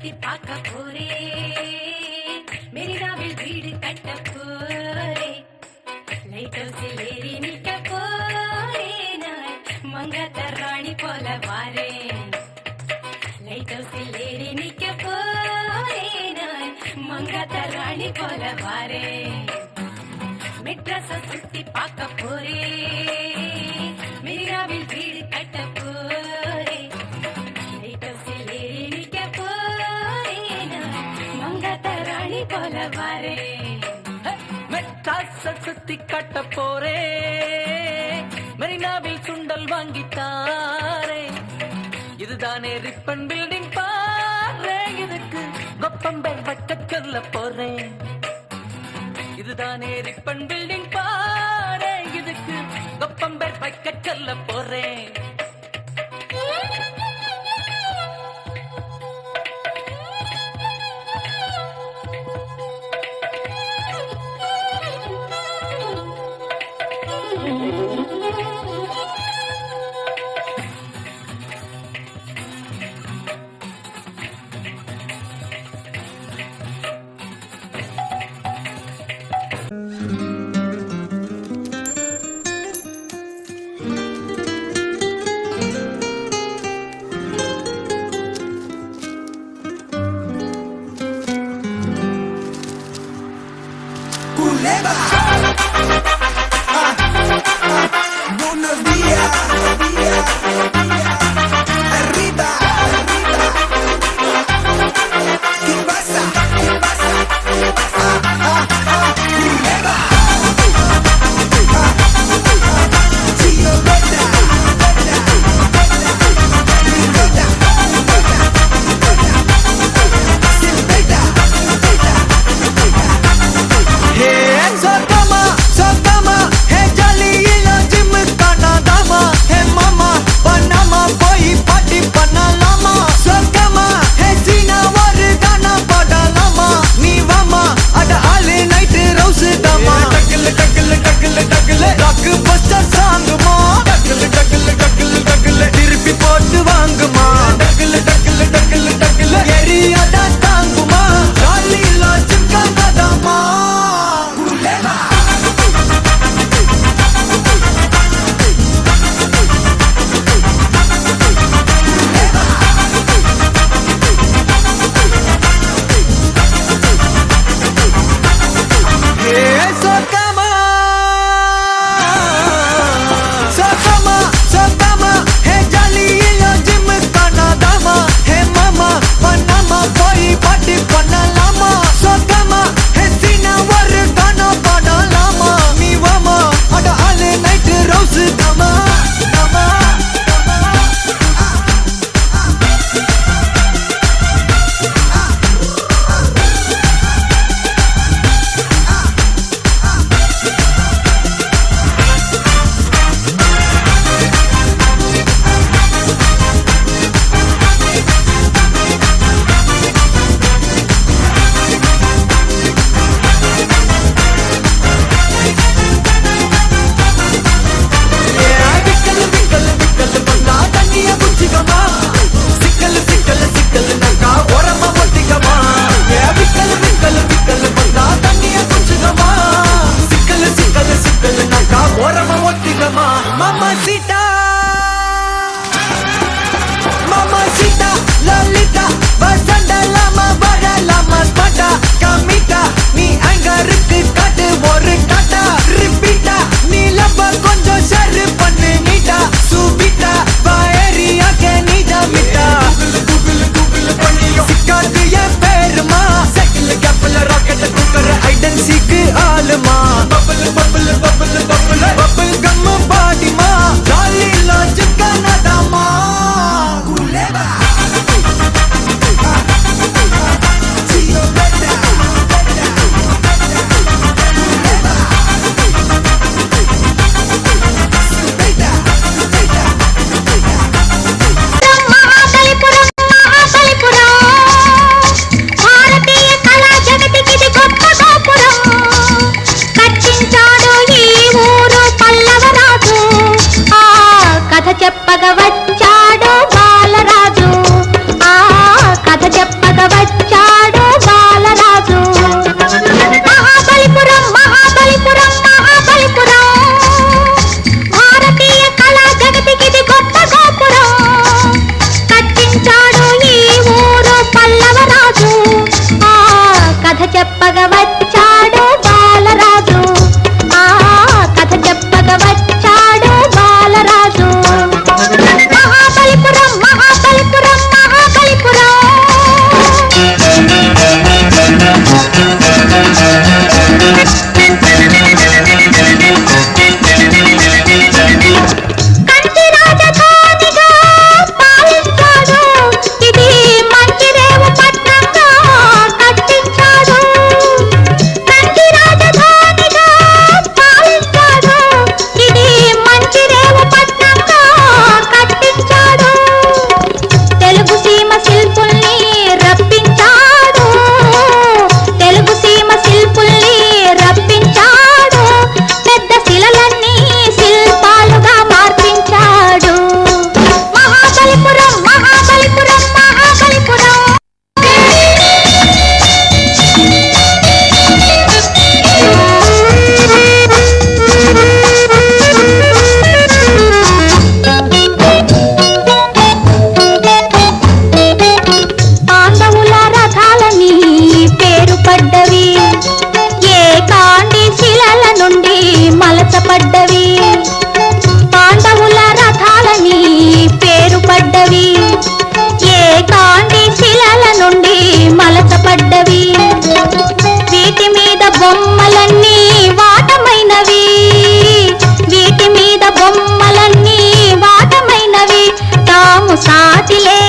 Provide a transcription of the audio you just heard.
சுத்தி பார்க்க போறேன் மெரினாவில் வீடு கட்ட போறேன் லைட் ஹவுஸில் ஏறி நிற்க போறேன் நான் மங்கத்த ராணி போல வாரேன். லைட் ஹவுஸில் ஏறி நிற்க போறேன் நான் மங்கத்த ராணி போல வாரேன். மெட்ராஸை சுத்தி போல வரேன் மெட்ராசல் சுத்தி கட்ட போறேன் மெரினாவில் சுண்டல் வாங்கித்தாரே இதுதானே ரிப்பன் பில்டிங் பாரு. இதுக்கு கொப்பம்பர் வட்ட சொல்ல போறேன் இதுதானே ரிப்பன் பில்டிங் பாரு. இதுக்கு கொப்பம்பர் வைக்க சொல்ல போறேன் காற்றிலே